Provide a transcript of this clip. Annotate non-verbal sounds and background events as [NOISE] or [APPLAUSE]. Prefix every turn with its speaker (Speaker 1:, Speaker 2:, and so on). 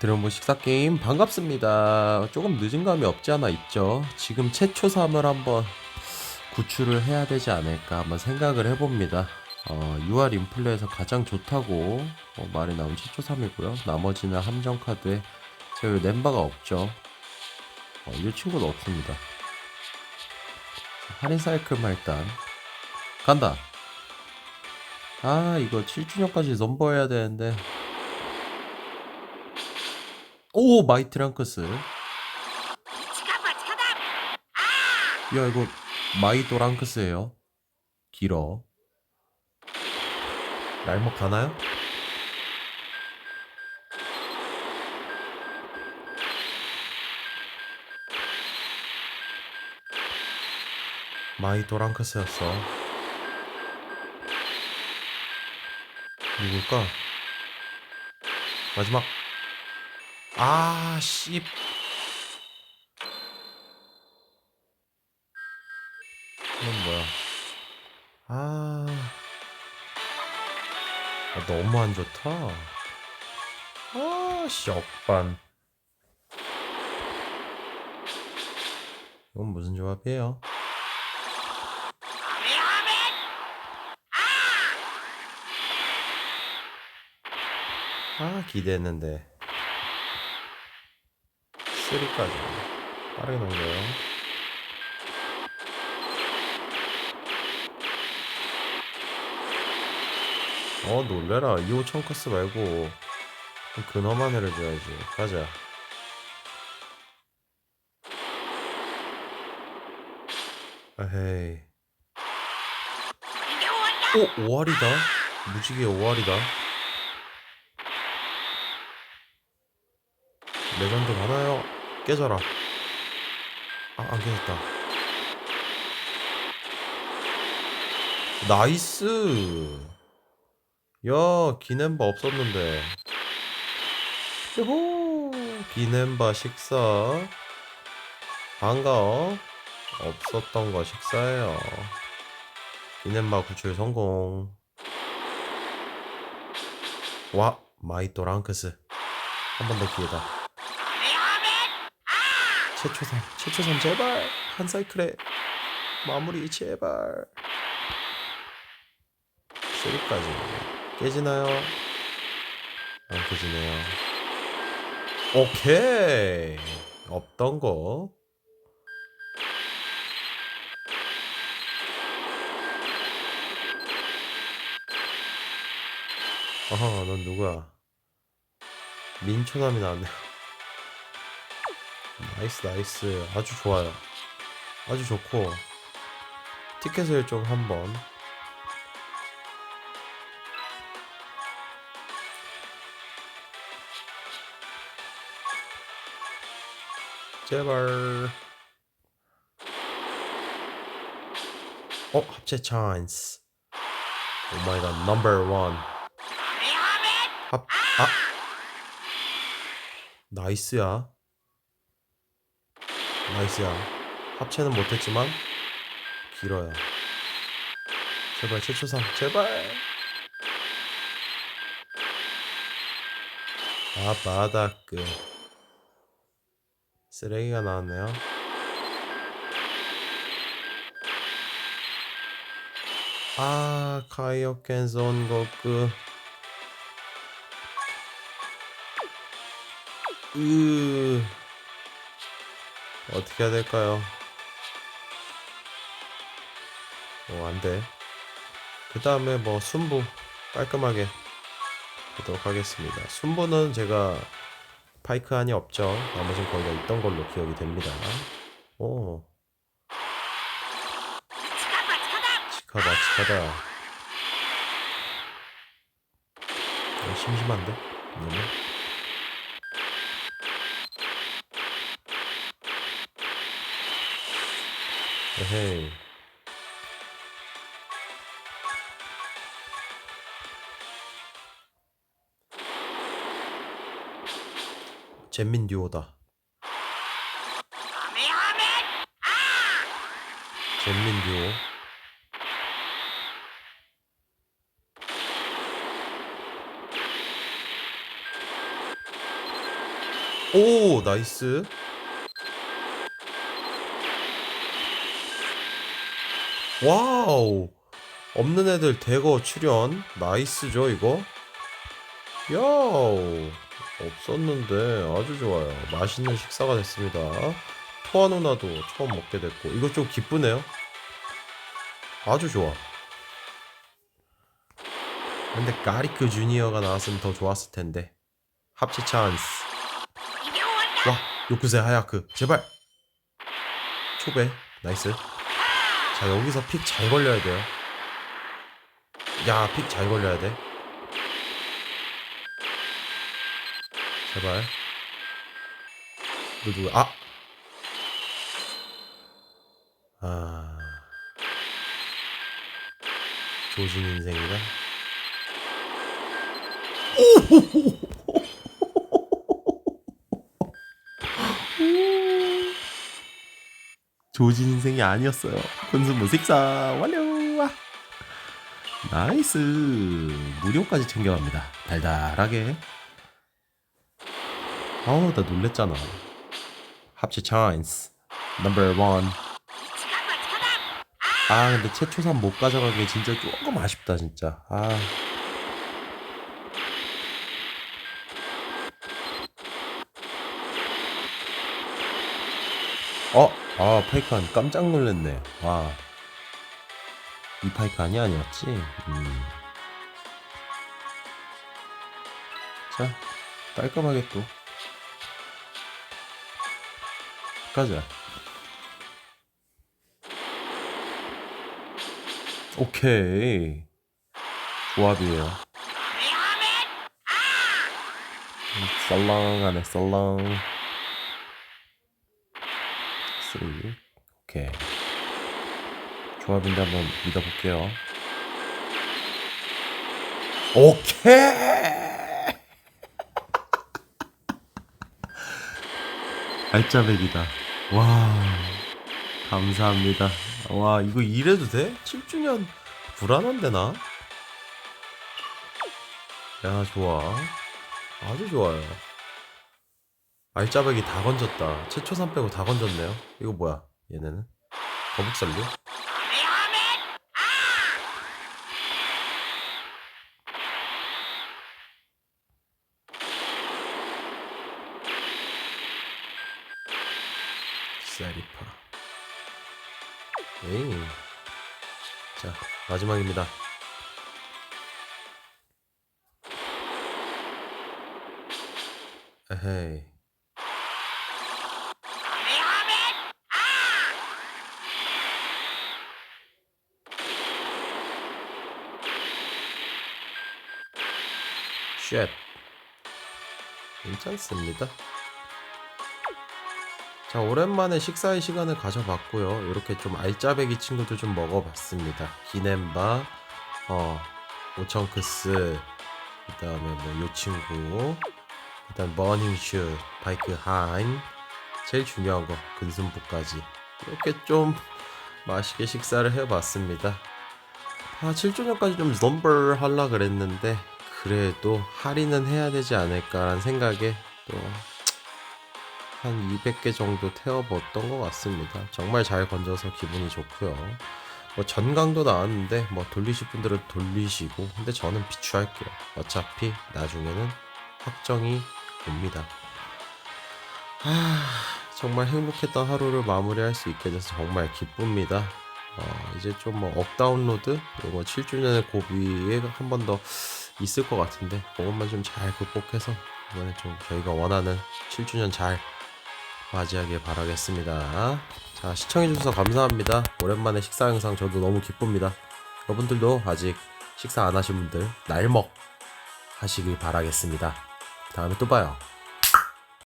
Speaker 1: 드럼보 식사 게임 반갑습니다. 조금 늦은 감이 없지 않아 있죠. 지금 최초삼을 한번 구출을 해야 되지 않을까 한번 생각을 해봅니다. 어, UR 인플레에서 가장 좋다고 어, 말이 나온 최초삼이고요. 나머지는 함정 카드에 제가 nem바가 없죠. 어, 이 친구도 없습니다. 할인 사이클만 일단 간다. 아 이거 7주년까지 넘버해야 되는데 오 마이 트 랑크스. 야 이거 마이 도 랑크스예요. 길어. 날먹 가나요? 마이 도 랑크스였어. 누굴까? 마지막 아, 씨. 이건 뭐야? 아. 아, 너무 안 좋다. 아, 씨, 억반. 이건 무슨 조합이에요? 아, 기대했는데. 3까지. 빠르게 넘겨요. 어 놀래라. 2호 청커스 말고 근엄한 애를 줘야지. 가자. 에헤이. 오! 5알이다? 무지개 5알이다? 레전드 많아요 깨져라. 아, 안 깨졌다. 나이스. 야 기넨바 없었는데. 요호 기넨바 식사. 반가워. 없었던 거 식사예요. 기넨바 구출 성공. 와 마이또 랑크스. 한 번 더 기회다 최초삼 최초삼 제발. 한 사이클에 마무리 제발. 3까지. 깨지나요? 안 깨지네요. 오케이. 없던 거. 어허 넌 누구야? 민초남이 나왔네 나이스 나이스. 아주 좋아요. 아주 좋고. 티켓을 좀 한번. 제발. 어 합체 찬스. 오마이갓 넘버 원. 합, 아. 나이스야 나이스야. 합체는 못했지만 길어요 제발 최초상 제발! 아 바닥그 쓰레기가 나왔네요. 아 카이오켄 손고쿠 으 어떻게 해야 될까요? 어, 안 돼. 그 다음에 뭐, 순부. 깔끔하게 하도록 하겠습니다. 순부는 제가 파이크 안이 없죠. 나머지는 거의 다 있던 걸로 기억이 됩니다. 오. 치카다, 치카다. 어, 심심한데? 너무? 에헤이. 잼민 듀오다. 잼민 듀오. 오 나이스 와우. 없는 애들 대거 출연. 나이스죠 이거? 야우. 없었는데 아주 좋아요. 맛있는 식사가 됐습니다. 토아 누나도 처음 먹게 됐고. 이거 좀 기쁘네요. 아주 좋아. 근데 까리크 주니어가 나왔으면 더 좋았을 텐데. 합체 찬스. 와 요쿠세 하야크. 제발. 초배. 나이스 자 여기서 픽 잘 걸려야 돼요. 야 픽 잘 걸려야 돼. 제발. 누구 아! 아. 조진 인생이다. 조진 인생이 아니었어요. 군수무 식사 완료. 와. 나이스. 무료까지 챙겨갑니다. 달달하게. 아우 나 놀랬잖아. 합체 찬스 넘버 원. 아 근데 최초산 못 가져가기 진짜 조금 아쉽다 진짜. 아. 어? 아 파이칸 깜짝 놀랐네. 와. 이 파이칸이 아니었지? 음. 자, 깔끔하게 또. 가자. 오케이. 조합이에요. 음, 썰렁하네, 썰렁. 쓰리. 오케이. 조합인데 한번 믿어볼게요. 오케이! [LAUGHS] 알짜배기다. 와. 감사합니다. 와, 이거 이래도 돼? 7주년 불안한데, 나? 야, 좋아. 아주 좋아요. 알짜배기 다 건졌다. 최초산 빼고 다 건졌네요. 이거 뭐야, 얘네는? 거북살류? 사리파. 에이. 자, 마지막입니다. 에헤이. 쉣. 괜찮습니다. 자, 오랜만에 식사의 시간을 가져봤고요. 이렇게 좀 알짜배기 친구들 좀 먹어봤습니다. 기넨바, 어, 오청크스, 그 다음에 뭐 요 친구, 일단 머닝슈, 바이크 하임, 제일 중요한 거 근순부까지 이렇게 좀 [LAUGHS] 맛있게 식사를 해봤습니다. 아, 7주년까지 좀 넘버 할라 그랬는데 그래도 할인은 해야 되지 않을까라는 생각에 또 한 200개 정도 태워봤던 것 같습니다. 정말 잘 건져서 기분이 좋고요. 뭐 전강도 나왔는데 뭐 돌리실 분들은 돌리시고 근데 저는 비추할게요. 어차피 나중에는 확정이 옵니다. 아 정말 행복했던 하루를 마무리할 수 있게 돼서 정말 기쁩니다. 어, 이제 좀 뭐 업다운로드 이거 7주년의 고비에 한 번 더 있을 것 같은데 그것만 좀 잘 극복해서 이번에 좀 저희가 원하는 7주년 잘 맞이하길 바라겠습니다. 자, 시청해주셔서 감사합니다. 오랜만에 식사 영상 저도 너무 기쁩니다. 여러분들도 아직 식사 안 하신 분들 날먹 하시길 바라겠습니다. 다음에 또 봐요.